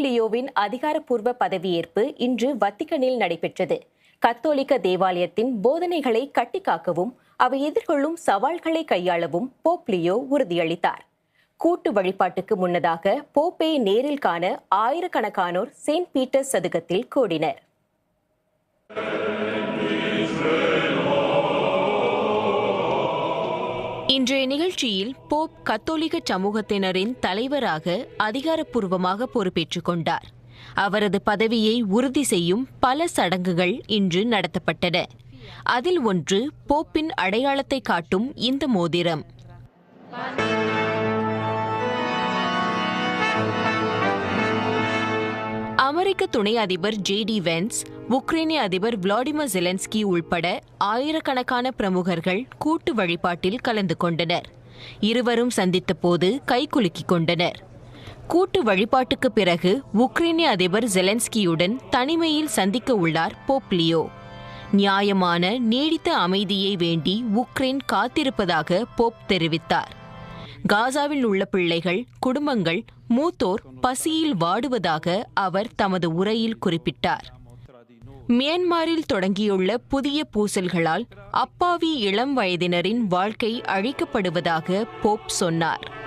Pope லியோவின் அதிகாரப்பூர்வ பதவியேற்பு இன்று வத்திகனில் நடைபெற்றது. கத்தோலிக்க தேவாலயத்தின் போதனைகளை கட்டிக்காக்கவும் அவை எதிர்கொள்ளும் சவால்களை கையாளவும் போப் லியோ உறுதியளித்தார். கூட்டு வழிபாட்டுக்கு முன்னதாக போப்பை நேரில் காண ஆயிரக்கணக்கானோர் செயின்ட் பீட்டர்ஸ் சதுக்கத்தில் கூடினர். இன்றைய நிகழ்ச்சியில் போப் கத்தோலிக்க சமூகத்தினரின் தலைவராக அதிகாரப்பூர்வமாக பொறுப்பேற்றுக் கொண்டார். அவரது பதவியை உறுதி செய்யும் பல சடங்குகள் இன்று நடத்தப்பட்டன. அதில் ஒன்று போப்பின் அடையாளத்தை காட்டும் இந்த மோதிரம். அமெரிக்க துணை அதிபர் ஜே டி வென்ஸ் உக்ரைனிய அதிபர் விளாடிமிர் ஜெலன்ஸ்கி உள்பட ஆயிரக்கணக்கான பிரமுகர்கள் கூட்டு வழிபாட்டில் கலந்து கொண்டனர். இருவரும் சந்தித்த போது கைகுலுக்கிக் கொண்டனர். கூட்டு வழிபாட்டுக்கு பிறகு உக்ரைனிய அதிபர் ஜெலன்ஸ்கியுடன் தனிமையில் சந்திக்க உள்ளார் போப்லியோ. நியாயமான நீடித்த அமைதியை வேண்டி உக்ரைன் காத்திருப்பதாக போப் தெரிவித்தார். காசாவில் உள்ள பிள்ளைகள் குடும்பங்கள் மூத்தோர் பசியில் வாடுவதாக அவர் தமது உரையில் குறிப்பிட்டார். மியான்மரில் தொடங்கியுள்ள புதிய பூசல்களால் அப்பாவி இளம் வயதினரின் வாழ்க்கை அழிக்கப்படுவதாக போப் சொன்னார்.